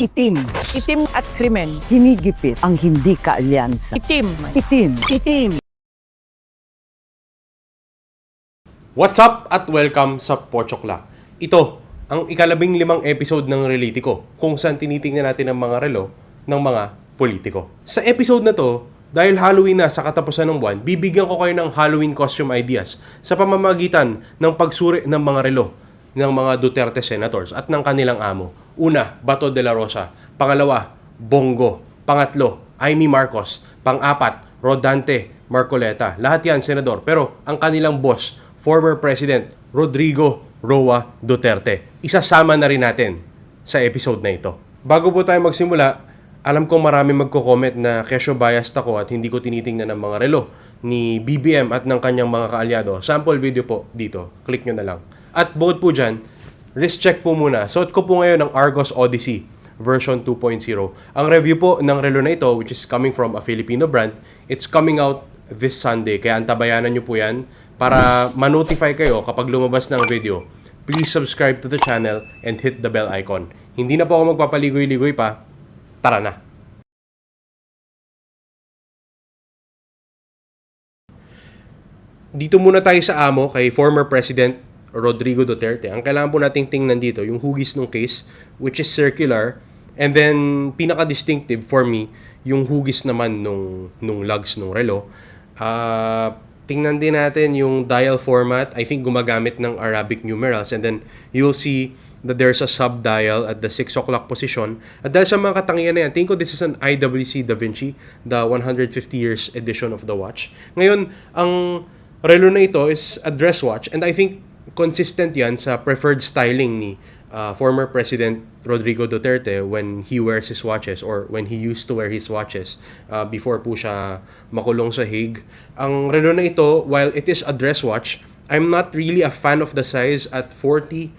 Itim. Itim at krimen. Kinigipit ang hindi kaalyansa. Itim. Itim. Itim. What's up at welcome sa Pochokla. Ito ang ikalabing limang episode ng Relitiko kung saan tinitingnan natin ang mga relo ng mga politiko. Sa episode na to, dahil Halloween na sa katapusan ng buwan, bibigyan ko kayo ng Halloween costume ideas sa pamamagitan ng pagsuri ng mga relo ng mga Duterte senators at ng kanilang amo. Una, Bato de la Rosa. Pangalawa, Bongo. Pangatlo, Amy Marcos. Pang-apat, Rodante Marcoleta. Lahat yan, senador. Pero ang kanilang boss, former President Rodrigo Roa Duterte. Isasama na rin natin sa episode na ito. Bago po tayo magsimula, alam kong marami magko-comment na kesyo biased ako at hindi ko tinitingnan ng mga relo ni BBM at ng kanyang mga kaalyado. Sample video po dito. Click nyo na lang. At bukod po dyan, wrist check po muna. Suot ko po ngayon ng Argos Odyssey version 2.0. Ang review po ng relo na ito, which is coming from a Filipino brand, it's coming out this Sunday. Kaya antabayanan nyo po yan para ma-notify kayo kapag lumabas ng video. Please subscribe to the channel and hit the bell icon. Hindi na po ako magpapaligoy-ligoy pa. Tara na! Dito muna tayo sa amo kay former President Rodrigo Duterte. Ang kailangan po nating tingnan dito, yung hugis ng case, which is circular. And then, pinaka-distinctive for me, yung hugis naman nung, nung lugs nung relo. Ah... tingnan din natin yung dial format. I think gumagamit ng Arabic numerals. And then, you'll see that there's a sub-dial at the 6 o'clock position. At dahil sa mga katangian na yan, tingin ko this is an IWC Da Vinci, the 150 years edition of the watch. Ngayon, ang relo na ito is a dress watch. And I think consistent yan sa preferred styling ni uh, former President Rodrigo Duterte when he wears his watches or when he used to wear his watches uh, before po siya makulong sa Hague. Ang relo na ito, while it is a dress watch, I'm not really a fan of the size at 40.4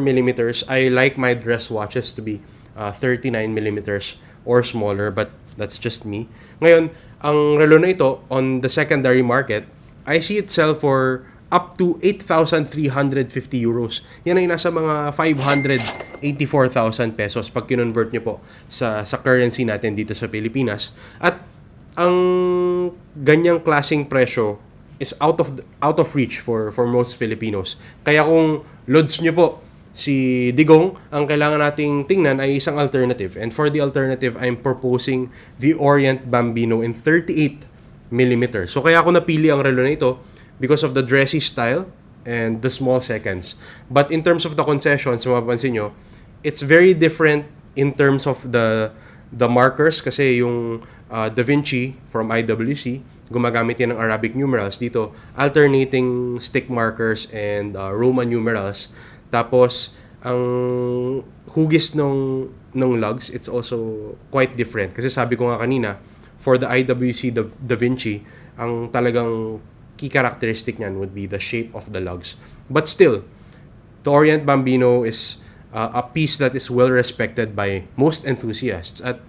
millimeters. I like my dress watches to be uh, 39 millimeters or smaller, but that's just me. Ngayon, ang relo na ito on the secondary market, I see it sell for up to 8,350 euros. Yan ay nasa mga 584,000 pesos pag kinonvert nyo po sa, sa currency natin dito sa Pilipinas. At ang ganyang klaseng presyo is out of out of reach for for most Filipinos. Kaya kung loads nyo po si Digong, ang kailangan nating tingnan ay isang alternative. And for the alternative, I'm proposing the Orient Bambino in 38 mm. So kaya ako napili ang relo na ito because of the dressy style and the small seconds. But in terms of the concessions, mapapansin nyo, it's very different in terms of the the markers kasi yung uh, Da Vinci from IWC gumagamit yan ng Arabic numerals. Dito alternating stick markers and uh, Roman numerals. Tapos ang hugis ng ng lugs it's also quite different. Kasi sabi ko nga kanina for the IWC Da, da Vinci ang talagang key characteristic niyan would be the shape of the lugs. But still, the Orient Bambino is uh, a piece that is well respected by most enthusiasts at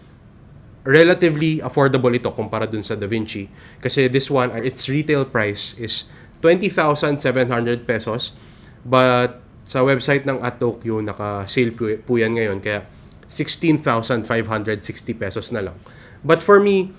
relatively affordable ito kumpara dun sa Da Vinci kasi this one its retail price is 20,700 pesos but sa website ng At Tokyo naka-sale po yan ngayon kaya 16,560 pesos na lang. But for me,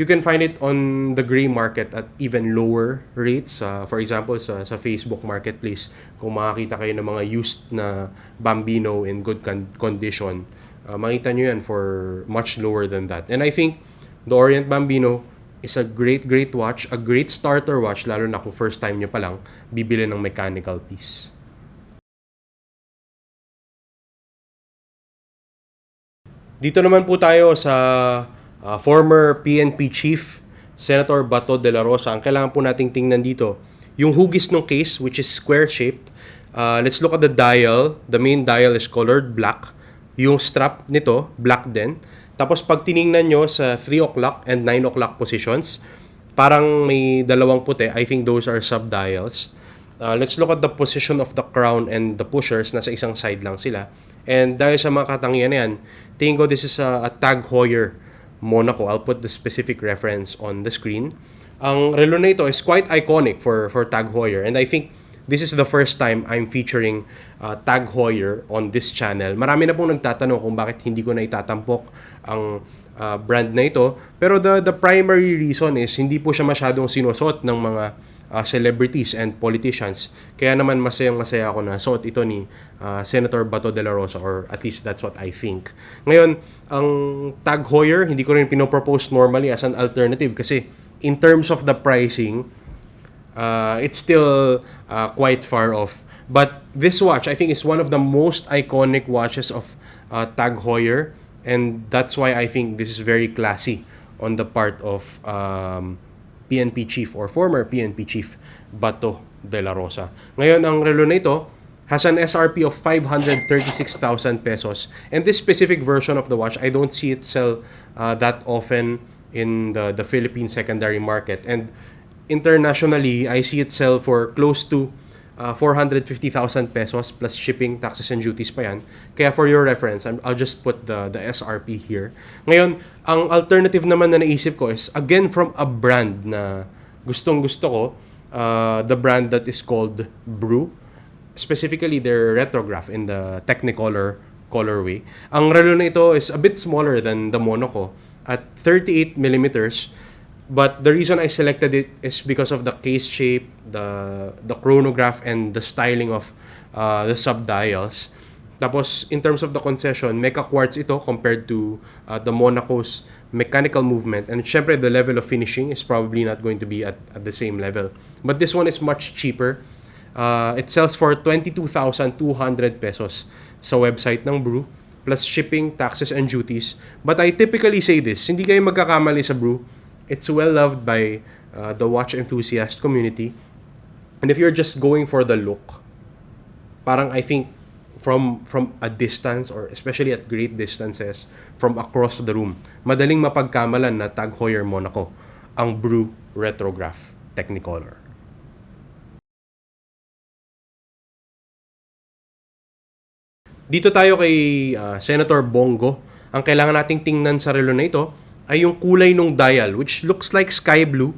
you can find it on the gray market at even lower rates. Uh, for example, sa, sa Facebook Marketplace, kung makakita kayo ng mga used na Bambino in good con- condition, uh, makita nyo yan for much lower than that. And I think the Orient Bambino is a great, great watch, a great starter watch, lalo na kung first time nyo pa lang bibili ng mechanical piece. Dito naman po tayo sa uh, former PNP chief, Senator Bato de la Rosa. Ang kailangan po nating tingnan dito, yung hugis ng case, which is square-shaped. Uh, let's look at the dial. The main dial is colored black. Yung strap nito, black din. Tapos pag tiningnan nyo sa 3 o'clock and 9 o'clock positions, parang may dalawang puti. I think those are sub-dials. Uh, let's look at the position of the crown and the pushers. Nasa isang side lang sila. And dahil sa mga katangian na yan, tingin ko this is a, a Tag Heuer Monaco. I'll put the specific reference on the screen. Ang relo na ito is quite iconic for for Tag Heuer and I think this is the first time I'm featuring uh, Tag Heuer on this channel. Marami na pong nagtatanong kung bakit hindi ko na itatampok ang uh, brand na ito. Pero the, the primary reason is hindi po siya masyadong sinusot ng mga uh, celebrities and politicians. Kaya naman masayang masaya ako na suot ito ni uh, Senator Bato de la Rosa or at least that's what I think. Ngayon, ang Tag Heuer, hindi ko rin pinopropose normally as an alternative kasi in terms of the pricing, uh, it's still uh, quite far off. But this watch, I think, is one of the most iconic watches of uh, Tag Heuer, and that's why I think this is very classy on the part of um, PNP chief or former PNP chief Bato de la Rosa. Ngayon, ang relo na ito has an SRP of 536,000 pesos. And this specific version of the watch, I don't see it sell uh, that often in the, the Philippine secondary market. And internationally, I see it sell for close to uh, 450,000 pesos plus shipping, taxes, and duties pa yan. Kaya for your reference, I'm, I'll just put the, the SRP here. Ngayon, ang alternative naman na naisip ko is, again, from a brand na gustong gusto ko, uh, the brand that is called Brew. Specifically, their retrograph in the Technicolor colorway. Ang relo na ito is a bit smaller than the Monaco at 38 millimeters. But the reason I selected it is because of the case shape, the the chronograph, and the styling of uh, the subdials. Tapos, in terms of the concession, mecha quartz ito compared to uh, the Monaco's mechanical movement. And syempre, the level of finishing is probably not going to be at, at the same level. But this one is much cheaper. Uh, it sells for 22,200 pesos sa website ng Brew plus shipping, taxes, and duties. But I typically say this, hindi kayo magkakamali sa Brew. It's well loved by uh, the watch enthusiast community. And if you're just going for the look, parang I think from from a distance or especially at great distances from across the room, madaling mapagkamalan na Tag Heuer Monaco ang Brew Retrograph Technicolor. Dito tayo kay ah, Senator Bongo. Ang kailangan nating tingnan sa relo na ito ay yung kulay ng dial which looks like sky blue.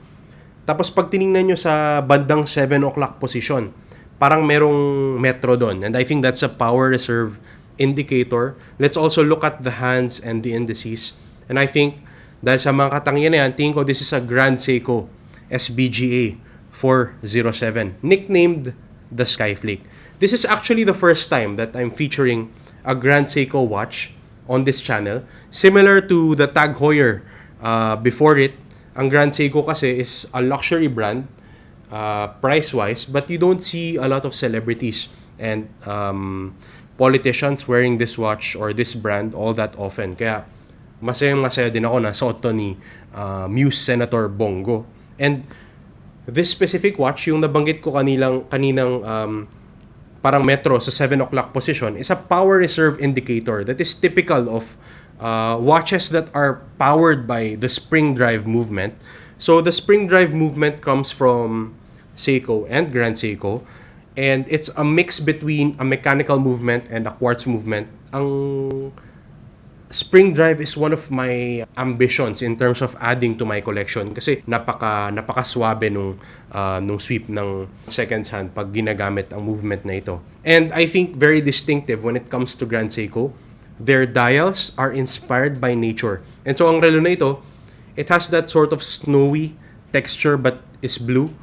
Tapos pag tiningnan nyo sa bandang 7 o'clock position, parang merong metro doon. And I think that's a power reserve indicator. Let's also look at the hands and the indices. And I think dahil sa mga katangian na yan, tingin ko this is a Grand Seiko SBGA 407 nicknamed the Skyflake. This is actually the first time that I'm featuring a Grand Seiko watch on this channel. Similar to the Tag Heuer uh, before it, ang Grand Seiko kasi is a luxury brand uh, price-wise, but you don't see a lot of celebrities and um, politicians wearing this watch or this brand all that often. Kaya masayang masaya din ako na suot to ni uh, Muse Senator Bongo. And this specific watch, yung nabanggit ko kanilang, kaninang um, parang metro sa 7 o'clock position is a power reserve indicator that is typical of uh, watches that are powered by the spring drive movement. So the spring drive movement comes from Seiko and Grand Seiko and it's a mix between a mechanical movement and a quartz movement. Ang Spring Drive is one of my ambitions in terms of adding to my collection kasi napaka napaka-swabe nung uh, nung sweep ng second hand pag ginagamit ang movement na ito. And I think very distinctive when it comes to Grand Seiko. Their dials are inspired by nature. And so ang relo na ito, it has that sort of snowy texture but is blue.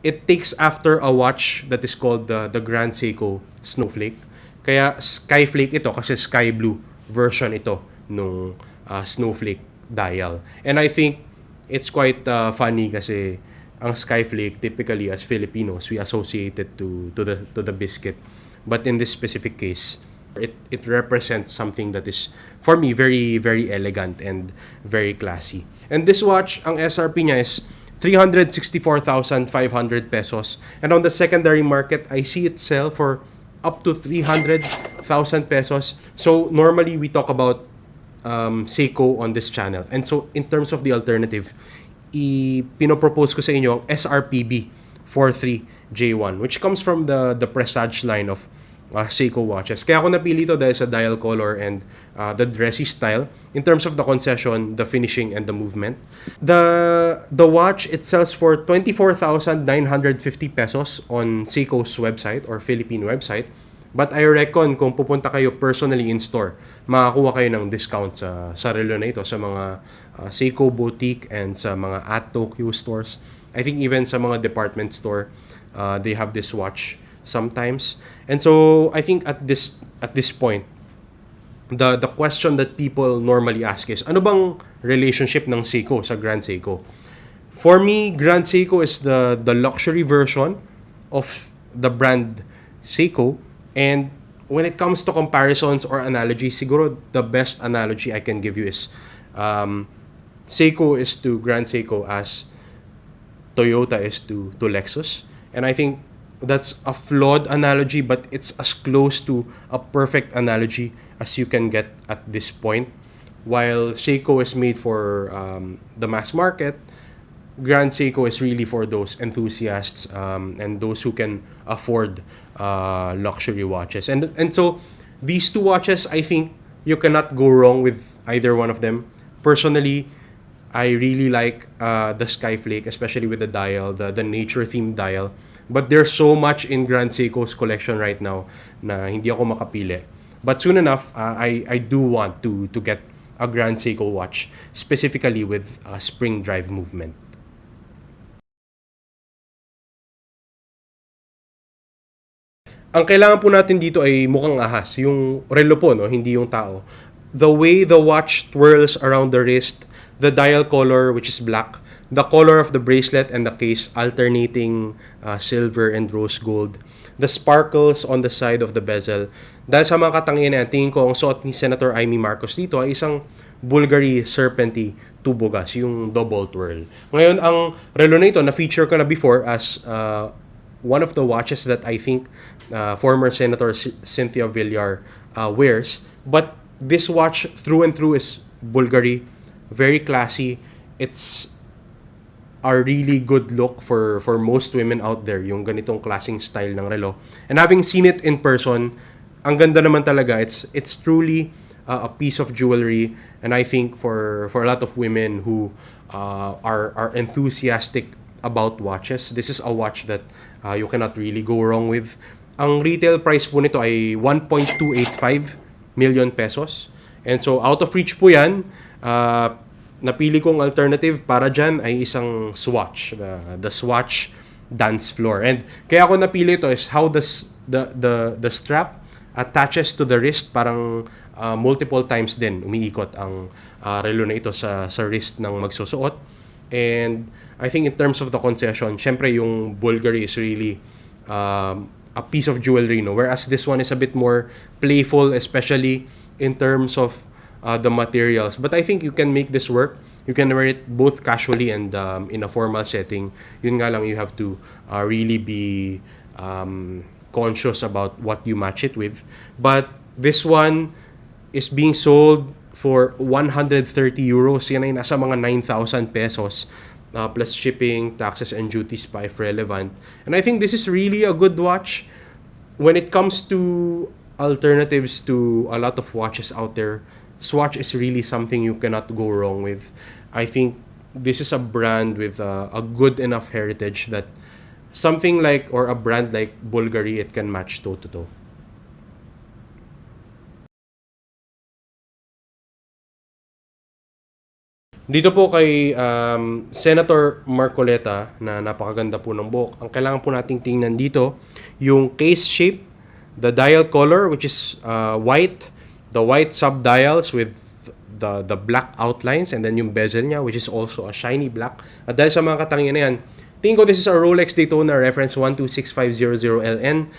It takes after a watch that is called the the Grand Seiko Snowflake. Kaya Skyflake ito kasi sky blue version ito nung uh, Snowflake dial. And I think it's quite uh, funny kasi ang Skyflake typically as Filipinos we associate it to to the to the biscuit. But in this specific case, it it represents something that is for me very very elegant and very classy. And this watch, ang SRP niya is 364,500 pesos. And on the secondary market, I see it sell for up to 300,000 pesos. So normally we talk about um, Seiko on this channel. And so in terms of the alternative, i pinopropose ko sa inyo ang SRPB 43J1 which comes from the the Presage line of uh, Seiko watches. Kaya ako napili to dahil sa dial color and uh, the dressy style in terms of the concession, the finishing, and the movement. The the watch it sells for 24,950 pesos on Seiko's website or Philippine website. But I reckon kung pupunta kayo personally in store, makakuha kayo ng discount sa sa relo na ito sa mga uh, Seiko boutique and sa mga at Tokyo stores. I think even sa mga department store, uh, they have this watch sometimes. And so I think at this at this point, the the question that people normally ask is ano bang relationship ng Seiko sa Grand Seiko? For me, Grand Seiko is the the luxury version of the brand Seiko and when it comes to comparisons or analogies, siguro the best analogy I can give you is um, Seiko is to Grand Seiko as Toyota is to to Lexus. And I think that's a flawed analogy, but it's as close to a perfect analogy as you can get at this point. While Seiko is made for um, the mass market, Grand Seiko is really for those enthusiasts um, and those who can afford uh, luxury watches. And and so these two watches, I think you cannot go wrong with either one of them. Personally, I really like uh, the Skyflake, especially with the dial, the, the nature themed dial. But there's so much in Grand Seiko's collection right now na hindi ako makapili. But soon enough, uh, I, I do want to, to get a Grand Seiko watch, specifically with uh, spring drive movement. Ang kailangan po natin dito ay mukhang ahas, yung relo po, no? hindi yung tao. The way the watch twirls around the wrist, the dial color which is black, the color of the bracelet and the case alternating uh, silver and rose gold, the sparkles on the side of the bezel. Dahil sa mga katangian tingin ko ang suot ni Senator Amy Marcos dito ay isang Bulgari Serpenty tubogas, yung double twirl. Ngayon, ang relo na ito, na-feature ko na before as uh, one of the watches that I think uh, former Senator C- Cynthia Villar uh, wears. But this watch through and through is Bulgari, very classy. It's a really good look for for most women out there yung ganitong klaseng style ng relo. And having seen it in person, ang ganda naman talaga. It's it's truly uh, a piece of jewelry and I think for for a lot of women who uh, are are enthusiastic about watches, this is a watch that uh, you cannot really go wrong with. Ang retail price po nito ay 1.285 million pesos. And so out of reach po 'yan. Uh, napili kong alternative para dyan ay isang Swatch, the, the Swatch dance floor. And kaya ako napili ito is how does the the the strap attaches to the wrist parang uh, multiple times din umiikot ang uh, relo na ito sa sa wrist ng magsusuot. And I think in terms of the concession, syempre yung Bulgari is really um, a piece of jewelry, no? Whereas this one is a bit more playful, especially in terms of uh, the materials. But I think you can make this work. You can wear it both casually and um, in a formal setting. Yun nga lang, you have to uh, really be um, conscious about what you match it with. But this one is being sold for 130 euros. Yan ay nasa mga 9,000 pesos. Uh, plus shipping, taxes, and duties pa if relevant. And I think this is really a good watch when it comes to alternatives to a lot of watches out there, Swatch is really something you cannot go wrong with. I think this is a brand with a, a good enough heritage that something like or a brand like Bulgari it can match toe to toe. Dito po kay um, Senator Marcoleta na napakaganda po ng buhok. Ang kailangan po nating tingnan dito, yung case shape, the dial color which is uh, white, the white subdials with the the black outlines and then yung bezel niya which is also a shiny black. At dahil sa mga katangian na yan, tingin ko this is a Rolex Daytona reference 126500LN.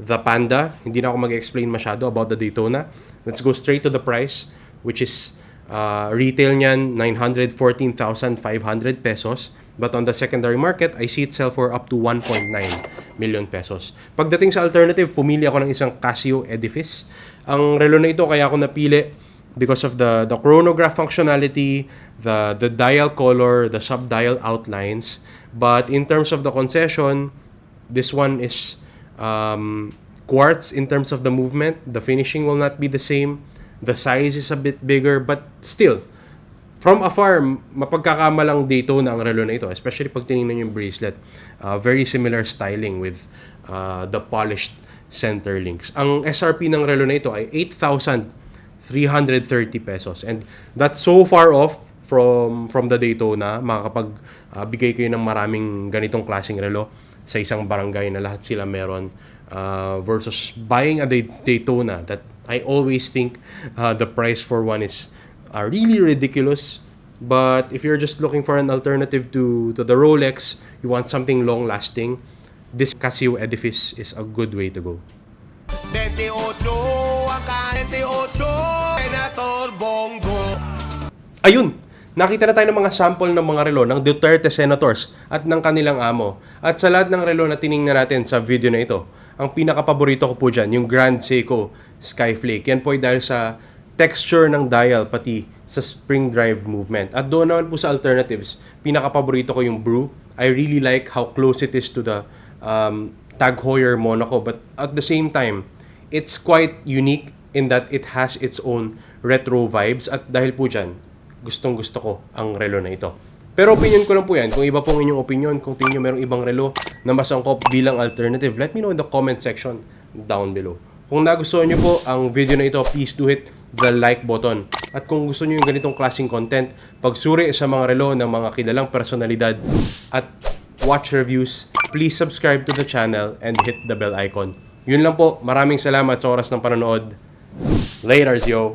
The Panda, hindi na ako mag-explain masyado about the Daytona. Let's go straight to the price which is uh, retail niyan 914,500 pesos. But on the secondary market, I see it sell for up to 1.9 million pesos. Pagdating sa alternative, pumili ako ng isang Casio Edifice. Ang relo na ito kaya ako napili because of the the chronograph functionality, the the dial color, the sub-dial outlines. But in terms of the concession, this one is um, quartz in terms of the movement. The finishing will not be the same. The size is a bit bigger, but still, from afar, mapagkakamalang Daytona ang relo na ito, especially pag tinignan yung bracelet. Uh, very similar styling with uh, the polished center links. Ang SRP ng relo na ito ay 8,330 pesos. And that's so far off from from the Daytona. Makakapag uh, bigay kayo ng maraming ganitong klaseng relo sa isang barangay na lahat sila meron uh, versus buying a Day- Daytona that I always think uh, the price for one is uh, really ridiculous. But if you're just looking for an alternative to, to the Rolex, you want something long lasting, this Casio Edifice is a good way to go. 28, acá 28, Senator Bongo. Ayun! Nakita na tayo ng mga sample ng mga relo ng Duterte Senators at ng kanilang amo. At sa lahat ng relo na tiningnan natin sa video na ito, ang pinaka-paborito ko po dyan, yung Grand Seiko Skyflake. Yan po ay dahil sa texture ng dial pati sa spring drive movement. At doon naman po sa alternatives, pinaka-paborito ko yung Brew. I really like how close it is to the um, Tag Heuer Monaco. But at the same time, it's quite unique in that it has its own retro vibes. At dahil po dyan, gustong gusto ko ang relo na ito. Pero opinion ko lang po yan. Kung iba pong inyong opinion, kung tingin nyo merong ibang relo na mas angkop bilang alternative, let me know in the comment section down below. Kung nagustuhan nyo po ang video na ito, please do hit the like button. At kung gusto nyo yung ganitong klaseng content, pagsuri sa mga relo ng mga kilalang personalidad at watch reviews, please subscribe to the channel and hit the bell icon. Yun lang po. Maraming salamat sa oras ng panonood. Laters, yo!